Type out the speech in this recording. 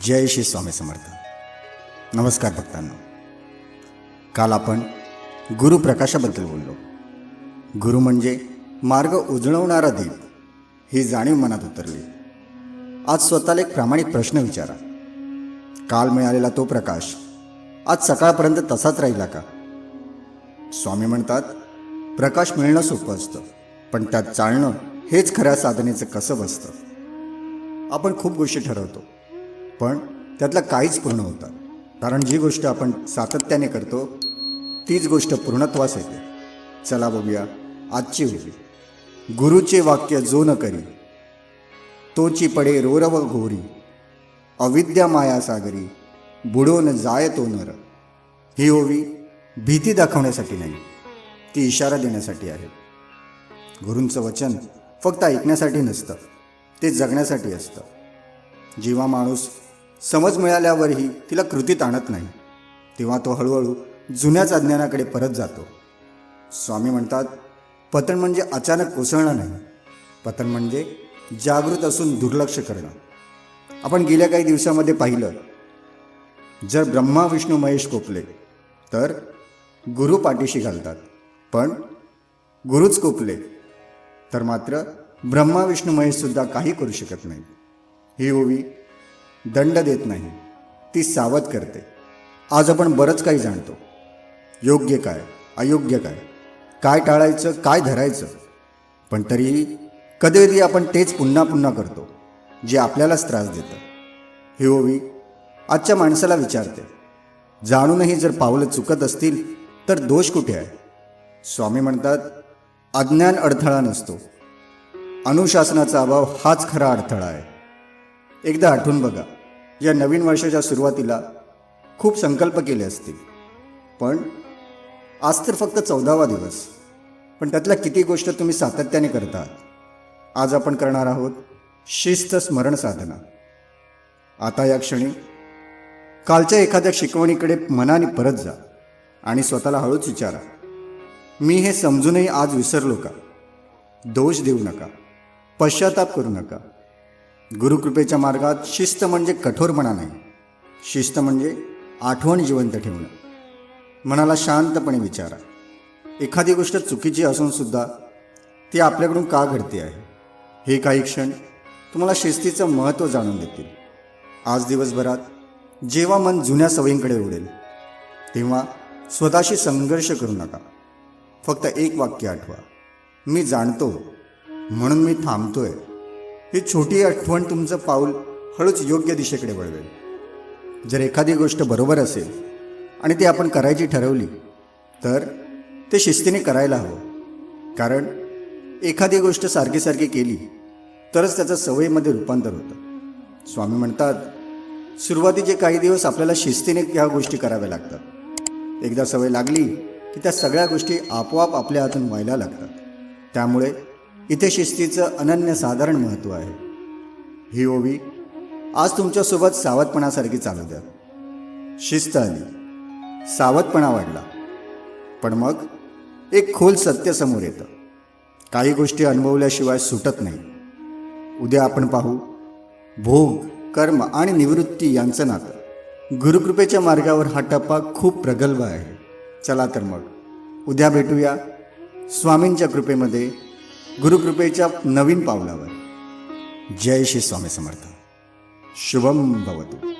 जय श्री स्वामी समर्थ. नमस्कार भक्तांनो. काल आपण गुरुप्रकाशाबद्दल बोललो. गुरु म्हणजे मार्ग उजळवणारा दीप ही जाणीव मनात उतरली. आज स्वतःला एक प्रामाणिक प्रश्न विचारा. काल मिळालेला तो प्रकाश आज सकाळपर्यंत तसाच राहिला का? स्वामी म्हणतात प्रकाश मिळणं सोपं असतं पण त्यात चालणं हेच खऱ्या साधनेचं कसं बसतं आपण खूप गोष्टी ठरवतो. पण त्यातलं काहीच पूर्ण होतं. कारण जी गोष्ट आपण सातत्याने करतो तीच गोष्ट पूर्णत्वास येते. चला बघूया आजची होती गुरुचे वाक्य जो न करी तोची पडे रोरव घोरी. अविद्या माया सागरी बुडवून जाय तो नर. ही ओवी भीती दाखवण्यासाठी नाही ती इशारा देण्यासाठी आहे. गुरूंचं वचन फक्त ऐकण्यासाठी नसतं ते जगण्यासाठी असतं. जेव्हा माणूस समज मिळाल्यावरही तिला कृतीत आणत नाही. तेव्हा तो हळूहळू जुन्याच अज्ञानाकडे परत जातो. स्वामी म्हणतात पतन म्हणजे अचानक कोसळणं नाही. पतन म्हणजे जागृत असून दुर्लक्ष करणं. आपण गेल्या काही दिवसामध्ये पाहिलं जर ब्रह्मा विष्णू महेश कोपले तर गुरु पाठीशी घालतात. पण गुरुच कोपले तर मात्र ब्रह्मा विष्णू महेशसुद्धा काही करू शकत नाही ही ओवी दंड देत नाही. ती सावध करते. आज आपण बरंच काही जाणतो. योग्य काय? अयोग्य काय? काय टाळायचं? काय धरायचं? पण तरीही कधी कधी आपण तेच पुन्हा पुन्हा करतो जे आपल्यालाच त्रास देतं. ही ओवी हो आजच्या माणसाला विचारते. जाणूनही जर पावलं चुकत असतील तर दोष कुठे आहे? स्वामी म्हणतात अज्ञान अडथळा नसतो. अनुशासनाचा अभाव हाच खरा अडथळा आहे. एकदा आठवून बघा या नवीन वर्षाच्या सुरुवातीला खूप संकल्प केले असतील. पण आज तर फक्त चौदावा दिवस पण त्यातल्या किती गोष्ट तुम्ही सातत्याने करतात? आज आपण करणार आहोत शिस्त स्मरण साधना. आता या क्षणी कालच्या एखाद्या शिकवणीकडे मनाने परत जा आणि स्वतःला हळूच विचारा. मी हे समजूनही आज विसरलो का? दोष देऊ नका. पश्चाताप करू नका. गुरुकृपेच्या मार्गात शिस्त म्हणजे कठोरपणा नाही. शिस्त म्हणजे आठवण जिवंत ठेवणं. मनाला शांतपणे विचारा. एखादी गोष्ट चुकीची असूनसुद्धा ती आपल्याकडून का घडते आहे? हे काही क्षण तुम्हाला शिस्तीचं महत्त्व जाणून देतील. आज दिवसभरात जेव्हा मन जुन्या सवयींकडे उडेल तेव्हा स्वतःशी संघर्ष करू नका. फक्त एक वाक्य आठवा. मी जाणतो म्हणून मी थांबतोय. ही छोटी आठवण तुमचं पाऊल हळूच योग्य दिशेकडे वळवेल. जर एखादी गोष्ट बरोबर असेल आणि ती आपण करायची ठरवली तर ते शिस्तीने करायला हवं. कारण एखादी गोष्ट सारखी सारखी केली तरच त्याचं सवयीमध्ये रूपांतर होतं. स्वामी म्हणतात सुरुवातीचे काही दिवस आपल्याला शिस्तीने ह्या गोष्टी कराव्या लागतात. एकदा सवय लागली की त्या सगळ्या गोष्टी आपोआप आपल्या हातून व्हायला लागतात. त्यामुळे इथे शिस्तीचं अनन्यसाधारण महत्त्व आहे. ही ओवी आज तुमच्यासोबत सावधपणासारखी चालू द्या. शिस्त आली. सावधपणा वाढला. पण मग एक खोल सत्य समोर येतं. काही गोष्टी अनुभवल्याशिवाय सुटत नाही. उद्या आपण पाहू. भोग कर्म आणि निवृत्ती यांचं नातं. गुरुकृपेच्या मार्गावर हा टप्पा खूप प्रगल्भ आहे. चला तर मग. उद्या भेटूया. स्वामींच्या कृपेमध्ये गुरुकृपेच्या नवीन पावलावर. जय श्री स्वामी समर्थ. शुभम भवतु.